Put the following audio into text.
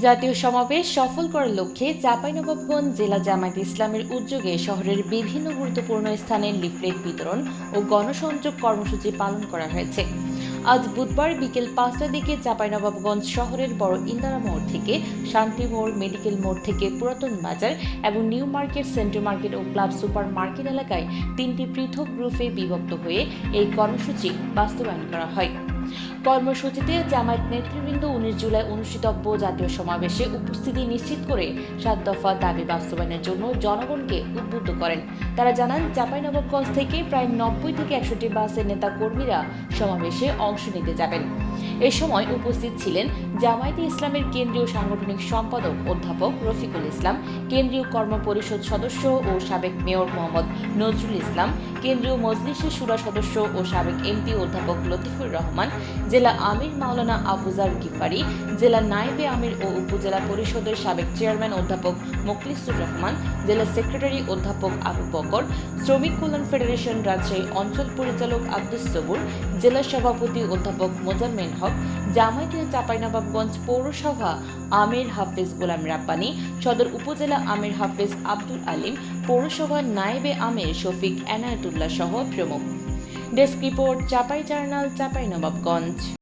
জাতীয় সমাবেশ সফল করার লক্ষ্যে চাঁপাইনবাবগঞ্জ জেলা জামায়াত ইসলামের উদ্যোগে শহরের বিভিন্ন গুরুত্বপূর্ণ স্থানে লিফলেট বিতরণ ও গণসংযোগ কর্মসূচি পালন করা হয়েছে। আজ বুধবার বিকেল পাঁচটার দিকে চাঁপাইনবাবগঞ্জ শহরের বড় ইন্দারা মোড় থেকে শান্তি মোড়, মেডিকেল মোড় থেকে পুরাতন বাজার এবং নিউ মার্কেট সেন্টার মার্কেট ও ক্লাব সুপার মার্কেট এলাকায় তিনটি পৃথক গ্রুপে বিভক্ত হয়ে এই কর্মসূচি বাস্তবায়ন করা হয়। কর্মসূচিতে জামায়াত নেতৃবৃন্দ উনিশ জুলাই অনুষ্ঠিতব্য জাতীয় সমাবেশে উপস্থিতি নিশ্চিত করে সাত দফা দাবি বাস্তবায়নের জন্য জনগণকে উদ্বুদ্ধ করেন। তারা জানান চাঁপাইনবাবগঞ্জ থেকে প্রায় নব্বই থেকে একশোটি বাসের নেতা কর্মীরা সমাবেশে অংশ নিতে যাবেন। এ সময় উপস্থিত ছিলেন জামায়াতে ইসলামের কেন্দ্রীয় সাংগঠনিক সম্পাদক অধ্যাপক রফিকুল ইসলাম, কেন্দ্রীয় কর্ম পরিষদ সদস্য ও সাবেক মেয়র মোহাম্মদ নজরুল ইসলাম কেন্দ্রীয় মজলিসের সুরা সদস্য ও সাবেক এমপি অধ্যাপক লতিফুর রহমান, জেলা আমির মাওলানা আফুজার গিফারি, জেলা নায়েবে আমির ও উপজেলা পরিষদের সাবেক চেয়ারম্যান অধ্যাপক মোখলিসুর রহমান, জেলা সেক্রেটারি অধ্যাপক আবু বকর, শ্রমিক কল্যাণ ফেডারেশন রাজশাহী অঞ্চল পরিচালক আব্দুস সবুর, জেলা সভাপতি অধ্যাপক মোজাম্মেল হক জামায়াতিয়া চাঁপাইনবাবগঞ্জ পৌরসভা আমির হাফিজ গোলাম রাব্বানি, সদর উপজেলা আমির হাফেজ আব্দুল আলিম পৌরসভা নায়েবে আমির শফিক এনায়েতুল্লাহ সহ প্রমুখ। Desk report Chapai journal Chapainawabganj